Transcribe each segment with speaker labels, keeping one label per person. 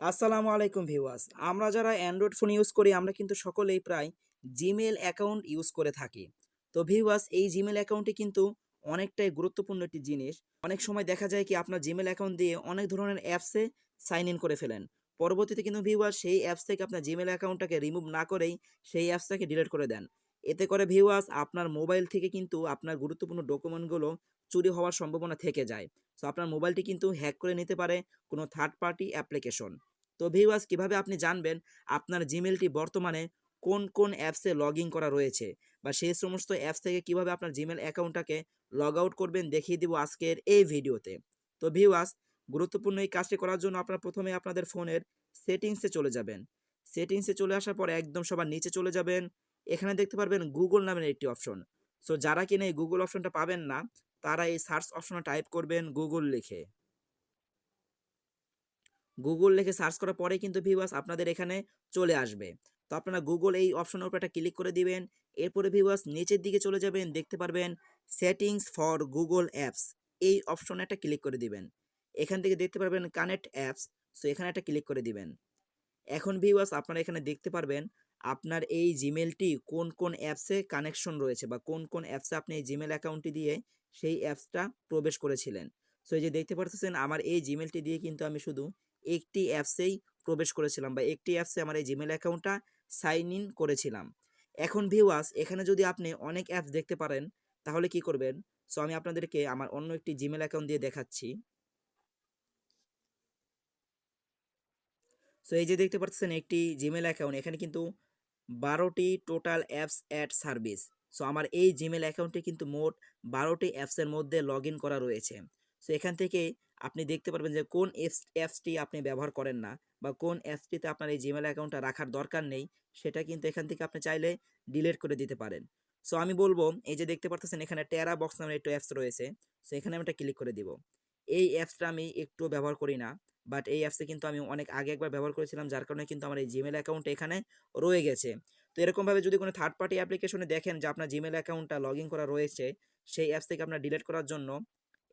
Speaker 1: আসসালামু আলাইকুম ভিউয়ার্স। আমরা যারা অ্যান্ড্রয়েড ফোন ইউজ করি, আমরা কিন্তু সকলেই প্রায় জিমেল অ্যাকাউন্ট ইউজ করে থাকি। তো ভিউয়ার্স, এই জিমেল অ্যাকাউন্টটি কিন্তু অনেকটাই গুরুত্বপূর্ণ একটি জিনিস। অনেক সময় দেখা যায় কি, আপনার জিমেল অ্যাকাউন্ট দিয়ে অনেক ধরনের অ্যাপসে সাইন ইন করে ফেলেন। পরবর্তীতে কিন্তু ভিউয়ার্স, সেই অ্যাপস থেকে আপনার জিমেল অ্যাকাউন্টটাকে রিমুভ না করেই সেই অ্যাপসটাকে ডিলিট করে দেন। এতে করে ভিউয়ার্স, আপনার মোবাইল থেকে কিন্তু আপনার গুরুত্বপূর্ণ ডকুমেন্টগুলো চুরি হওয়ার সম্ভাবনা থেকে যায়। সো আপনার মোবাইলটি কিন্তু হ্যাক করে নিতে পারে কোনো থার্ড পার্টি অ্যাপ্লিকেশন তো ভিউয়ার্স কীভাবে আপনি জানবেন আপনার জিমেলটি বর্তমানে কোন কোন অ্যাপসে লগ ইন করা রয়েছে? বা সেই সমস্ত অ্যাপস থেকে কীভাবে আপনার জিমেল অ্যাকাউন্টটাকে লগ আউট করবেন দেখিয়ে দিব আজকের এই ভিডিওতে তো। ভিউয়ার্স গুরুত্বপূর্ণ এই কাজটি করার জন্য আপনারা প্রথমে আপনাদের ফোনের সেটিংসে চলে যাবেন। সেটিংসে চলে আসার পর একদম সবার নিচে চলে যাবেন। এখানে দেখতে পারবেন গুগল নামের একটি অপশন সো যারা কিনা এই গুগল অপশনটা পাবেন না, তারা এই সার্চ অপশনে টাইপ করবেন গুগল লিখে। গুগল লিখে সার্চ করার পরে কিন্তু ভিউয়ার্স আপনাদের এখানে চলে আসবে। তো আপনারা গুগল এই অপশনের উপর একটা ক্লিক করে দিবেন, এরপরে ভিউয়ার্স নিচের দিকে চলে যাবেন, দেখতে পারবেন সেটিংস ফর গুগল অ্যাপস এই অপশনে একটা ক্লিক করে দিবেন। এখান থেকে দেখতে পারবেন কানেক্ট অ্যাপস সো এখানে একটা ক্লিক করে দিবেন। এখন ভিউয়ার্স আপনারা এখানে দেখতে পারবেন আপনার এই জিমেলটি কোন কোন অ্যাপসে কানেকশন রয়েছে বা কোন কোন অ্যাপসে আপনি এই জিমেল অ্যাকাউন্টটি দিয়ে সেই অ্যাপসটা প্রবেশ করেছিলেন। সো এই যে দেখতে পারতেছেন, আমার এই জিমেলটি দিয়ে কিন্তু আমি শুধু একটি অ্যাপসেই প্রবেশ করেছিলাম বা একটি অ্যাপসে আমার এই জিমেল অ্যাকাউন্টটা সাইন ইন করেছিলাম। এখন ভিউয়ার্স এখানে যদি আপনি অনেক অ্যাপস দেখতে পারেন, তাহলে কি করবেন? সো আমি আপনাদেরকে আমার অন্য একটি জিমেল অ্যাকাউন্ট দিয়ে দেখাচ্ছি। সো এই যে দেখতে পাচ্ছেন একটি জিমেল অ্যাকাউন্ট এখানে কিন্তু বারোটি total apps add service so আমার এই জিমেল অ্যাকাউন্টে কিন্তু মোট বারোটি অ্যাপসের মধ্যে লগ করা রয়েছে। সো এখান থেকে আপনি দেখতে পারবেন যে কোন অ্যাপস অ্যাপসটি আপনি ব্যবহার করেন না বা কোন অ্যাপসটিতে আপনার এই জিমেল অ্যাকাউন্টটা রাখার দরকার নেই, সেটা কিন্তু এখান থেকে আপনি চাইলে ডিলিট করে দিতে পারেন। সো আমি বলব, এই যে দেখতে পাচ্ছেন এখানে টেরা বক্স নামের একটু অ্যাপস রয়েছে, সো এখানে আমি একটা ক্লিক করে দিব। এই অ্যাপসটা আমি একটু ব্যবহার করি না, বাট এই অ্যাপসে কিন্তু আমি অনেক আগে একবার ব্যবহার করেছিলাম, যার কারণে কিন্তু আমার এই জিমেল অ্যাকাউন্ট এখানে রয়ে গেছে। তো এরকমভাবে যদি কোনো থার্ড পার্টি অ্যাপ্লিকেশনে দেখেন যে আপনার জিমেল অ্যাকাউন্টটা লগ ইন করা রয়েছে, সেই অ্যাপস থেকে আপনার ডিলিট করার জন্য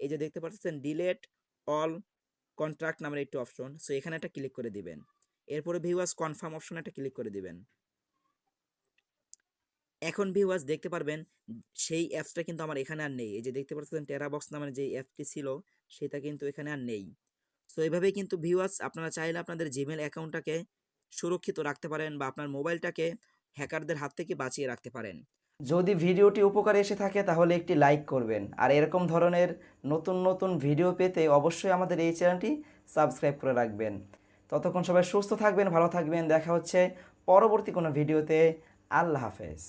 Speaker 1: এই যে দেখতে পাচ্ছেন ডিলেট অল কন্ট্রাক্ট নামের একটি অপশন সো এখানে একটা ক্লিক করে দিবেন। এরপরে ভিউয়ার্স কনফার্ম অপশনে একটা ক্লিক করে দিবেন। এখন ভিউয়ার্স দেখতে পারবেন, সেই অ্যাপসটা কিন্তু আমার এখানে আর নেই। এই যে দেখতে পাচ্ছেন টেরাবক্স নামের যে অ্যাপটি ছিল, সেটা কিন্তু এখানে আর নেই। সো এইভাবেই কিন্তু ভিউয়ার্স আপনারা চাইলে আপনাদের জিমেল অ্যাকাউন্টটাকে সুরক্ষিত রাখতে পারেন বা আপনার মোবাইলটাকে হ্যাকারদের হাত থেকে বাঁচিয়ে রাখতে পারেন।
Speaker 2: যদি ভিডিওটি উপকারে এসে থাকে, তাহলে একটি লাইক করবেন। আর এরকম ধরনের নতুন নতুন ভিডিও পেতে অবশ্যই আমাদের এই চ্যানেলটি সাবস্ক্রাইব করে রাখবেন। ততক্ষণ সবাই সুস্থ থাকবেন, ভালো থাকবেন। দেখা হচ্ছে পরবর্তী কোনো ভিডিওতে। আল্লাহ হাফেজ।